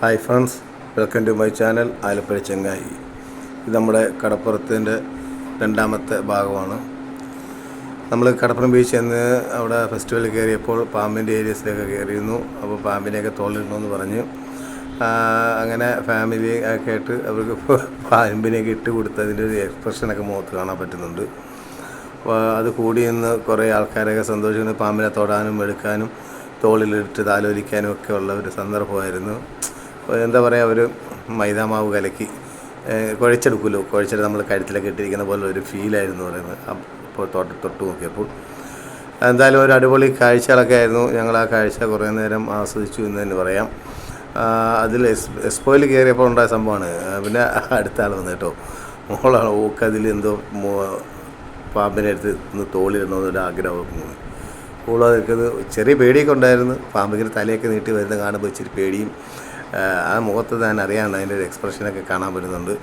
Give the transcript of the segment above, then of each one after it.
Hi friends welcome to my channel Alappuzha ചെങ്ങായി. ഇത് നമ്മുടെ കടപ്പുറത്തിന്റെ രണ്ടാമത്തെ ഭാഗമാണ്. നമ്മൾ കടപ്പുറം ബീച്ച് എന്ന് അവിടെ ഫെസ്റ്റിവൽ കയറിയപ്പോൾ പാമ്പിന്റെ ഏരിയസിലൊക്കെ കയറിയിരുന്നു. അപ്പോൾ പാമ്പിനെയൊക്കെ തോളിലിടണമെന്ന് പറഞ്ഞു. അങ്ങനെ ഫാമിലി ഒക്കെ ആയിട്ട് അവർക്ക് പാമ്പിനെയൊക്കെ ഇട്ട് കൊടുത്തതിന്റെ ഒരു എക്സ്പ്രഷനൊക്കെ മുഖത്ത് കാണാൻ പറ്റുന്നുണ്ട്. അത് കൂടി നിന്ന് കുറേ ആൾക്കാരൊക്കെ സന്തോഷിക്കുന്നു. പാമ്പിനെ തൊടാനും എടുക്കാനും തോളിലിട്ട് താലോലിക്കാനും ഒക്കെ ഉള്ള ഒരു സന്ദർഭമായിരുന്നു. എന്താ പറയുക ഒരു മൈദാമാവ് കലക്കി കുഴച്ചെടുക്കുമല്ലോ കുഴച്ചെടുത്ത് നമ്മൾ കഴുത്തിലൊക്കെ ഇട്ടിരിക്കുന്ന പോലെ ഒരു ഫീലായിരുന്നു പറയുന്നത്. അപ്പോൾ തൊട്ട് തൊട്ട് നോക്കിയപ്പോൾ. എന്തായാലും ഒരു അടിപൊളി കാഴ്ചകളൊക്കെ ആയിരുന്നു. ഞങ്ങൾ ആ കാഴ്ച കുറേ നേരം ആസ്വദിച്ചു എന്ന് തന്നെ പറയാം. അതിൽ എസ് എക്സ്പോയിൽ കയറിയപ്പോൾ ഉണ്ടായ സംഭവമാണ്. പിന്നെ അടുത്ത ആൾ വന്നു കേട്ടോ. മോളാണ് ഓക്ക് അതിൽ എന്തോ പാമ്പിനെ എടുത്ത് ഒന്ന് എന്നൊരു ആഗ്രഹം ഓൾ നിൽക്കുന്നത് ചെറിയ പേടിയൊക്കെ ഉണ്ടായിരുന്നു. പാമ്പിങ്ങനെ തലയൊക്കെ നീട്ടി വരുന്ന കാണുമ്പോൾ ഇച്ചിരി പേടിയും ആ, മുഖത്ത് ഞാൻ അറിയാണ്ട് അതിന്റെ ഒരു എക്സ്പ്രഷനൊക്കെ കാണാൻ പറ്റുന്നുണ്ട്.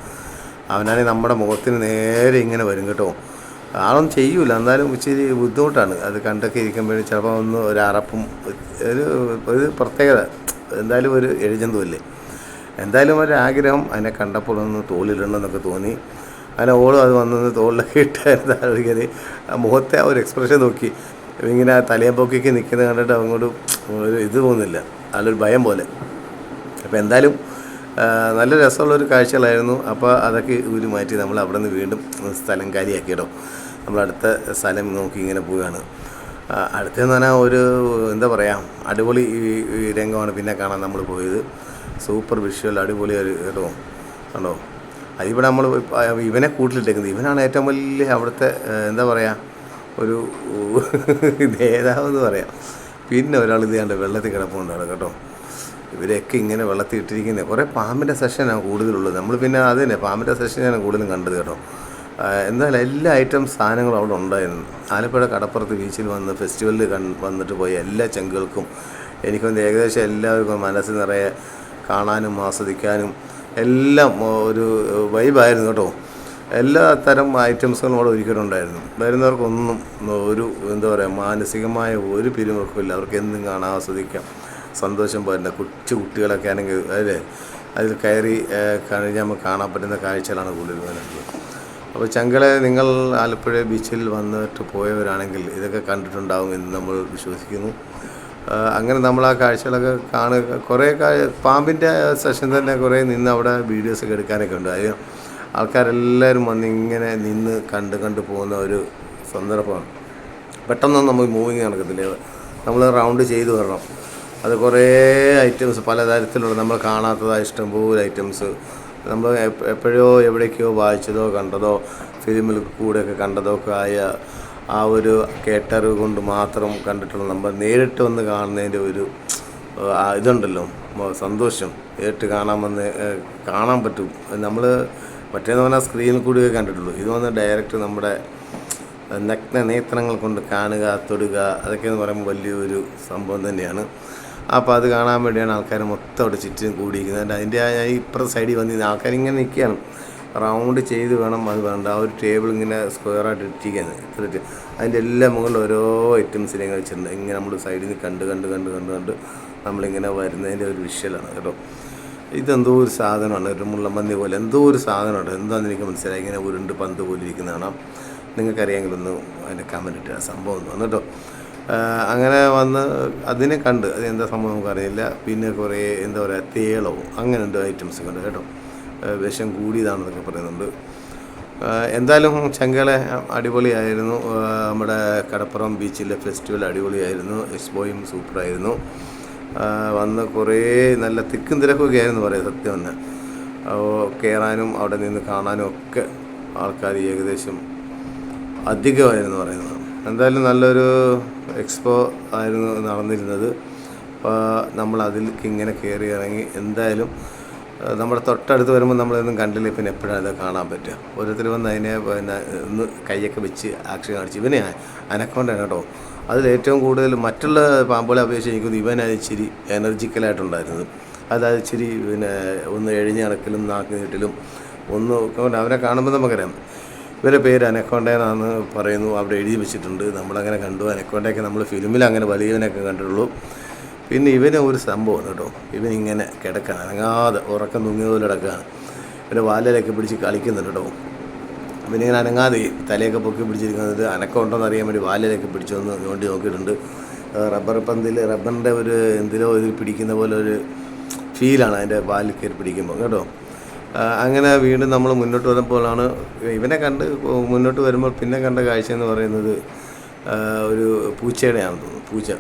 അവനാണെങ്കിൽ നമ്മുടെ മുഖത്തിന് നേരെ ഇങ്ങനെ വരും കേട്ടോ. ആളൊന്നും ചെയ്യൂല. എന്നാലും ഇച്ചിരി ബുദ്ധിമുട്ടാണ്. അത് കണ്ടൊക്കെ ഇരിക്കുമ്പോഴും ചിലപ്പോൾ ഒന്ന് ഒരു അറപ്പും ഒരു ഒരു പ്രത്യേകത. എന്തായാലും ഒരു എഴുജന്തുവല്ലേ. എന്തായാലും ഒരു ആഗ്രഹം അതിനെ കണ്ടപ്പോൾ ഒന്ന് തോളിലിടണമെന്നൊക്കെ തോന്നി. അങ്ങനെ ഓളും അത് വന്നത് തോളിലൊക്കെ ഇട്ടായിരുന്നു ആ മുഖത്തെ ആ ഒരു എക്സ്പ്രഷൻ നോക്കി. ഇങ്ങനെ തലയെ പൊക്കിക്ക് നിൽക്കുന്നത് കണ്ടിട്ട് അങ്ങോട്ട് ഒരു ഇത് തോന്നുന്നില്ല നല്ലൊരു ഭയം പോലെ. അപ്പോൾ എന്തായാലും നല്ല രസമുള്ളൊരു കാഴ്ചകളായിരുന്നു. അപ്പോൾ അതൊക്കെ ഊരി മാറ്റി നമ്മൾ അവിടെ നിന്ന് വീണ്ടും സ്ഥലം കാര്യമാക്കിയിടും നമ്മൾ അടുത്ത സ്ഥലം നോക്കി ഇങ്ങനെ പോവുകയാണ്. അടുത്തെന്ന് പറഞ്ഞാൽ ഒരു എന്താ പറയുക അടിപൊളി രംഗമാണ് പിന്നെ കാണാൻ നമ്മൾ പോയത്. സൂപ്പർ വിഷ്വൽ അടിപൊളി ഒരു കേട്ടോ കണ്ടോ? അതിവിടെ നമ്മൾ ഇവനെ കൂട്ടിലിട്ടേക്കുന്നത്. ഇവനാണ് ഏറ്റവും വലിയ അവിടുത്തെ എന്താ പറയുക ഒരു നേതാവ് എന്ന് പറയാം. പിന്നെ ഒരാൾ ഇത് കണ്ട് വെള്ളത്തിൽ കിടപ്പുണ്ടാണ് കേട്ടോ. ഇവരെയൊക്കെ ഇങ്ങനെ വെള്ളത്തിൽ ഇട്ടിരിക്കുന്നത് കുറേ പാമ്പിന്റെ സെഷനാണ് കൂടുതലുള്ളത്. നമ്മൾ പിന്നെ അത് തന്നെ പാമ്പിന്റെ സെഷനാണ് കൂടുതലും കണ്ടത് കേട്ടോ. എന്തായാലും എല്ലാ ഐറ്റം സാധനങ്ങളും അവിടെ ഉണ്ടായിരുന്നു. ആലപ്പുഴ കടപ്പുറത്ത് ബീച്ചിൽ വന്ന് ഫെസ്റ്റിവലിൽ കൺ വന്നിട്ട് പോയ എല്ലാ ചങ്കുകൾക്കും എനിക്കൊന്ന് ഏകദേശം എല്ലാവർക്കും മനസ്സ് നിറയെ കാണാനും ആസ്വദിക്കാനും എല്ലാം ഒരു വൈബായിരുന്നു കേട്ടോ. എല്ലാ തരം ഐറ്റംസുകളും അവിടെ ഒരുക്കിയിട്ടുണ്ടായിരുന്നു. വരുന്നവർക്കൊന്നും ഒരു എന്താ പറയുക മാനസികമായ ഒരു പിരിമുറുക്കമില്ല അവർക്ക് എന്തും കാണാൻ ആസ്വദിക്കാം. സന്തോഷം പോരണ്ട കൊച്ചു കുട്ടികളൊക്കെ ആണെങ്കിൽ അല്ലേ? അതിൽ കയറി കഴിഞ്ഞ് നമുക്ക് കാണാൻ പറ്റുന്ന കാഴ്ചകളാണ് കൂടുതൽ വരുന്നത് അപ്പോൾ ചങ്കളെ നിങ്ങൾ ആലപ്പുഴ ബീച്ചിൽ വന്നിട്ട് പോയവരാണെങ്കിൽ ഇതൊക്കെ കണ്ടിട്ടുണ്ടാവും എന്ന് നമ്മൾ വിശ്വസിക്കുന്നു. അങ്ങനെ നമ്മൾ ആ കാഴ്ചകളൊക്കെ കാണുക. കുറേ പാമ്പിന്റെ സെഷൻ തന്നെ കുറേ നിന്ന് അവിടെ വീഡിയോസൊക്കെ എടുക്കാനൊക്കെ ഉണ്ട്. അത് ആൾക്കാരെല്ലാവരും വന്ന് ഇങ്ങനെ നിന്ന് കണ്ട് കണ്ട് പോകുന്ന ഒരു സന്ദർഭമാണ്. പെട്ടെന്നൊന്നും നമ്മൾ മൂവിങ് നടക്കത്തില്ല. നമ്മൾ റൗണ്ട് ചെയ്തു വരണം. അത് കുറേ ഐറ്റംസ് പലതരത്തിലുള്ള നമ്മൾ കാണാത്തതായ ഇഷ്ടംപോലെ ഐറ്റംസ് നമ്മൾ എപ്പോഴോ എവിടേക്കോ വായിച്ചതോ കണ്ടതോ ഫിലിമിൽ കൂടെയൊക്കെ കണ്ടതോ ഒക്കെ ആയ ആ ഒരു കേട്ടറിവ് കൊണ്ട് മാത്രം കണ്ടിട്ടുള്ള നമ്മൾ നേരിട്ട് വന്ന് കാണുന്നതിന്റെ ഒരു ഇതുണ്ടല്ലോ. സന്തോഷം. നേരിട്ട് കാണാൻ വന്ന് കാണാൻ പറ്റും. നമ്മൾ മറ്റേന്ന് പറഞ്ഞാൽ സ്ക്രീനിൽ കൂടിയേ കണ്ടിട്ടുള്ളൂ. ഇത് വന്ന് ഡയറക്റ്റ് നമ്മുടെ നഗ്ന നേത്രങ്ങൾ കൊണ്ട് കാണുക തൊടുക അതൊക്കെ എന്ന് പറയുമ്പോൾ വലിയൊരു സംഭവം തന്നെയാണ്. അപ്പോൾ അത് കാണാൻ വേണ്ടിയാണ് ആൾക്കാർ മൊത്തം അവിടെ ചുറ്റും കൂടിയിരിക്കുന്നത്. അതിന്റെ ആ ഇപ്പുറത്തെ സൈഡിൽ വന്ന് ആൾക്കാർ ഇങ്ങനെ നിൽക്കുകയാണ്. റൗണ്ട് ചെയ്ത് വേണം അത് വേണ്ട. ആ ഒരു ടേബിൾ ഇങ്ങനെ സ്ക്വയറായിട്ട് ഇട്ടിരിക്കുകയാണ്. ഇത്ര അതിന്റെ എല്ലാ മുകളിൽ ഓരോ ഐറ്റംസിനെ ഇങ്ങനെ വെച്ചിട്ടുണ്ട്. ഇങ്ങനെ നമ്മൾ സൈഡിൽ നിന്ന് കണ്ട് കണ്ട് കണ്ട് കണ്ട് കണ്ട് നമ്മളിങ്ങനെ വരുന്നതിന്റെ ഒരു വിഷ്വലാണ് കേട്ടോ. ഇതെന്തോ ഒരു സാധനമാണ്. ഒരു മുള്ളമ്പന്തി പോലെ എന്തോ ഒരു സാധനമാണ്. എന്താണെന്ന് എനിക്ക് മനസ്സിലായി. ഇങ്ങനെ ഉരുണ്ട് പന്ത് പോലെ ഇരിക്കുന്നതാണ്. നിങ്ങൾക്കറിയാമെങ്കിൽ ഒന്ന് അതിന്റെ കമന്റ് ഇട്ട് സംഭവം എന്ന് കേട്ടോ. അങ്ങനെ വന്ന് അതിനെ കണ്ട് അത് എന്താ സംഭവം നമുക്കറിയില്ല. പിന്നെ കുറേ എന്താ പറയുക തേളവും അങ്ങനെ എന്തോ ഐറ്റംസ് കണ്ട് കേട്ടോ. വിഷം കൂടിയതാണെന്നൊക്കെ പറയുന്നുണ്ട്. എന്തായാലും ചെങ്കളെ അടിപൊളിയായിരുന്നു. നമ്മുടെ കടപ്പുറം ബീച്ചിലെ ഫെസ്റ്റിവൽ അടിപൊളിയായിരുന്നു. എക്സ്പോയും സൂപ്പറായിരുന്നു. വന്ന് കുറേ നല്ല തിക്കും തിരക്കൊക്കെ ആയിരുന്നു പറയാം സത്യം തന്നെ കയറാനും അവിടെ നിന്ന് കാണാനും ഒക്കെ ആൾക്കാർ ഏകദേശം അധികമായിരുന്നു പറയുന്നത്. എന്തായാലും നല്ലൊരു എക്സ്പോ ആയിരുന്നു നടന്നിരുന്നത്. അപ്പോൾ നമ്മൾ അതിലേക്ക് ഇങ്ങനെ കയറി ഇറങ്ങി എന്തായാലും നമ്മുടെ തൊട്ടടുത്ത് വരുമ്പോൾ നമ്മളൊന്നും കണ്ടില്ല. പിന്നെ എപ്പോഴാണ് അത് കാണാൻ പറ്റുക? ഓരോരുത്തർ വന്ന് അതിനെ പിന്നെ ഒന്ന് കൈയൊക്കെ വെച്ച് ആക്ഷൻ കാണിച്ച്. ഇവനെ അനക്കൊണ്ടാണ് കേട്ടോ. അതിൽ ഏറ്റവും കൂടുതൽ മറ്റുള്ള പാമ്പുകളെ അപേക്ഷിച്ച് എനിക്കൊന്ന് ഇവനത് ഇച്ചിരി എനർജിക്കലായിട്ടുണ്ടായിരുന്നത്. അതായത് ഇച്ചിരി പിന്നെ ഒന്ന് എഴിഞ്ഞ് നടക്കലും നാക്ക് നീട്ടലും ഒന്ന് അവനെ കാണുമ്പോൾ നമുക്കറിയാം. ഇവരുടെ പേര് അനക്കോണ്ടേന്നാന്ന് പറയുന്നു. അവിടെ എഴുതി വെച്ചിട്ടുണ്ട്. നമ്മളങ്ങനെ കണ്ടു. അനക്കോണ്ടയൊക്കെ നമ്മൾ ഫിലിമിൽ അങ്ങനെ വലിയവനൊക്കെ കണ്ടിട്ടുള്ളൂ. പിന്നെ ഇവന് ഒരു സംഭവം കേട്ടോ. ഇവൻ ഇങ്ങനെ കിടക്കണം. അനങ്ങാതെ ഉറക്കം തൂങ്ങിയതുപോലെ കിടക്കുകയാണ് ഇവന്റെ വാലിലൊക്കെ പിടിച്ച് കളിക്കുന്നുണ്ട് കേട്ടോ. ഇവനിങ്ങനെ അനങ്ങാതെ തലയൊക്കെ പൊക്കി പിടിച്ചിരിക്കുന്നത് അനക്കം അറിയാൻ വേണ്ടി വാലിലൊക്കെ പിടിച്ചു വന്ന് നോണ്ടി നോക്കിയിട്ടുണ്ട്. റബ്ബർ പന്തിൽ റബ്ബറിന്റെ ഒരു എന്തിലോ ഇതിൽ പിടിക്കുന്ന പോലെ ഒരു ഫീലാണ് അതിന്റെ വാലിൽ കയറി പിടിക്കുമ്പോൾ. കേട്ടോ. അങ്ങനെ വീണ്ടും നമ്മൾ മുന്നോട്ട് വരുമ്പോഴാണ് ഇവനെ കണ്ട് മുന്നോട്ട് വരുമ്പോൾ പിന്നെ കണ്ട കാഴ്ച എന്ന് പറയുന്നത് ഒരു പൂച്ചയുടെയാണെന്ന് തോന്നുന്നു. പൂച്ച.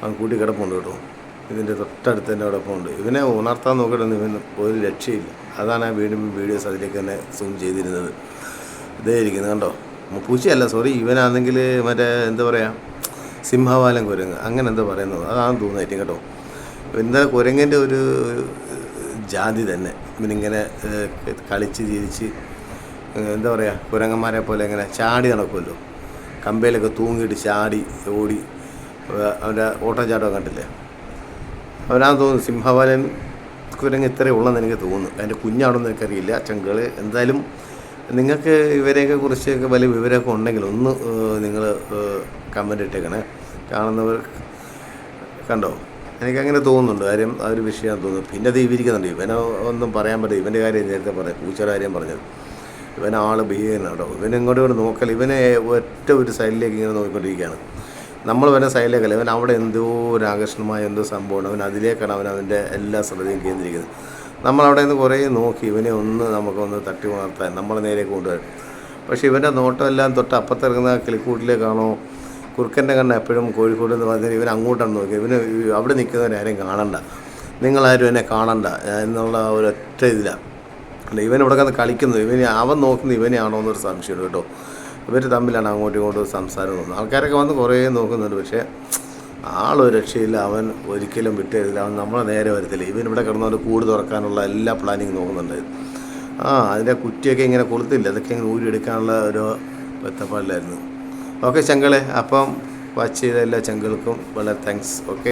അവൻ കൂട്ടി കിടപ്പുണ്ട് കേട്ടോ. ഇതിന്റെ തൊട്ടടുത്ത് തന്നെ കിടപ്പുണ്ട്. ഇവനെ ഉണർത്താൻ നോക്കിയിട്ടൊന്നും ഇവന് ഒരു രക്ഷയില്ല അതാണ് ആ വീണ്ടും വീഡിയോസ് അതിലേക്ക് തന്നെ സൂം ചെയ്തിരുന്നത്. ഇതേ ഇരിക്കുന്നത് കണ്ടോ? പൂച്ചയല്ല സോറി ഇവനാണെങ്കിൽ മറ്റേ എന്താ പറയുക സിംഹവാലം കുരങ്ങ്. അങ്ങനെ എന്താ പറയുന്നത്? അതാണ് തോന്നുന്നത് കേട്ടോ. എന്താ കുരങ്ങിന്റെ ഒരു ജാതി തന്നെ. ഇവനിങ്ങനെ കളിച്ച് ചിരിച്ച് എന്താ പറയുക കുരങ്ങന്മാരെ പോലെ ഇങ്ങനെ ചാടി നടക്കുമല്ലോ. കമ്പയിലൊക്കെ തൂങ്ങിയിട്ട് ചാടി ഓടി അവന്റെ ഓട്ടച്ചാട്ടം കണ്ടില്ലേ? അവനാ തോന്നുന്നു സിംഹവാലൻ കുരങ്ങ് ഇത്രയേ ഉള്ളെന്ന് എനിക്ക് തോന്നുന്നു. അതിന്റെ കുഞ്ഞാണെന്ന് എനിക്കറിയില്ല. ചങ്കൾ എന്തായാലും നിങ്ങൾക്ക് ഇവരെയൊക്കെ കുറിച്ചൊക്കെ വലിയ വിവരമൊക്കെ ഉണ്ടെങ്കിൽ ഒന്ന് നിങ്ങൾ കമന്റ് ഇട്ടേക്കണേ. കാണുന്നവർ കണ്ടോ? എനിക്കങ്ങനെ തോന്നുന്നുണ്ട്. കാര്യം ആ ഒരു വിഷയമാണ് തോന്നുന്നു. പിന്നെ അത് ഇവരിക്കുന്നുണ്ട്. ഇവനെ ഒന്നും പറയാൻ പറ്റില്ല. ഇവന്റെ കാര്യം നേരത്തെ പറയാം. പൂച്ചയുടെ കാര്യം പറഞ്ഞത്. ഇവൻ ആൾ ബിഹേവിയാണ് കേട്ടോ ഇവൻ ഇങ്ങോട്ട് ഇവിടെ നോക്കല്ല ഇവനെ ഒറ്റ ഒരു സൈഡിലേക്ക് ഇങ്ങനെ നോക്കിക്കൊണ്ടിരിക്കുകയാണ്. നമ്മൾ വരെ സൈഡിലേക്കല്ല ഇവൻ അവിടെ എന്തോ ഒരു ആകർഷണമായ എന്തോ സംഭവമാണ് അവൻ അതിലേക്കാണ് അവൻ അവന്റെ എല്ലാ ശ്രദ്ധയും കേന്ദ്രീകരിക്കുന്നത്. നമ്മളവിടെ നിന്ന് കുറേ നോക്കി ഇവനെ ഒന്ന് നമുക്കൊന്ന് തട്ടി ഉണർത്താൻ നമ്മളെ നേരെ കൊണ്ടുവരും പക്ഷേ ഇവന്റെ നോട്ടമെല്ലാം തൊട്ട് അപ്പത്തിറങ്ങുന്ന കിളിക്കൂട്ടിലേക്കാണോ കുറുക്കന്റെ കണ്ണ് എപ്പോഴും കോഴിക്കോട് എന്ന് പറഞ്ഞാൽ ഇവൻ അങ്ങോട്ടാണ് നോക്കി ഇവന് അവിടെ നിൽക്കുന്നവരെ ആരും കാണണ്ട. നിങ്ങളാരും എന്നെ കാണണ്ട എന്നുള്ള ഒരൊറ്റ ഇതിലാണ് അല്ല ഇവൻ ഇവിടെ കന്ന് കളിക്കുന്നു. ഇവനെ അവൻ നോക്കുന്നത് ഇവനെയാണോ എന്നൊരു സംശയമുണ്ട് കേട്ടോ. ഇവർ തമ്മിലാണ് അങ്ങോട്ടും ഇങ്ങോട്ടും സംസാരം തോന്നുന്നത്. ആൾക്കാരൊക്കെ വന്ന് കുറേ നോക്കുന്നുണ്ട്. പക്ഷേ ആളൊരു രക്ഷയില്ല. അവൻ ഒരിക്കലും വിട്ടുതരില്ല അവൻ നമ്മളെ നേരെ വരത്തില്ല. ഇവൻ ഇവിടെ കിടന്നവർ കൂട് തുറക്കാനുള്ള എല്ലാ പ്ലാനിങ് നോക്കുന്നുണ്ട്. ആ അതിന്റെ കുറ്റിയൊക്കെ ഇങ്ങനെ കൊളുത്തില്ല. അതൊക്കെ ഇങ്ങനെ ഊരിയെടുക്കാനുള്ള ഒരു ബന്ധപ്പാടിലായിരുന്നു ഓക്കെ ചങ്കളെ അപ്പം വാച്ച് ചെയ്ത എല്ലാ ചങ്കുകൾക്കും വളരെ താങ്ക്സ് ഓക്കെ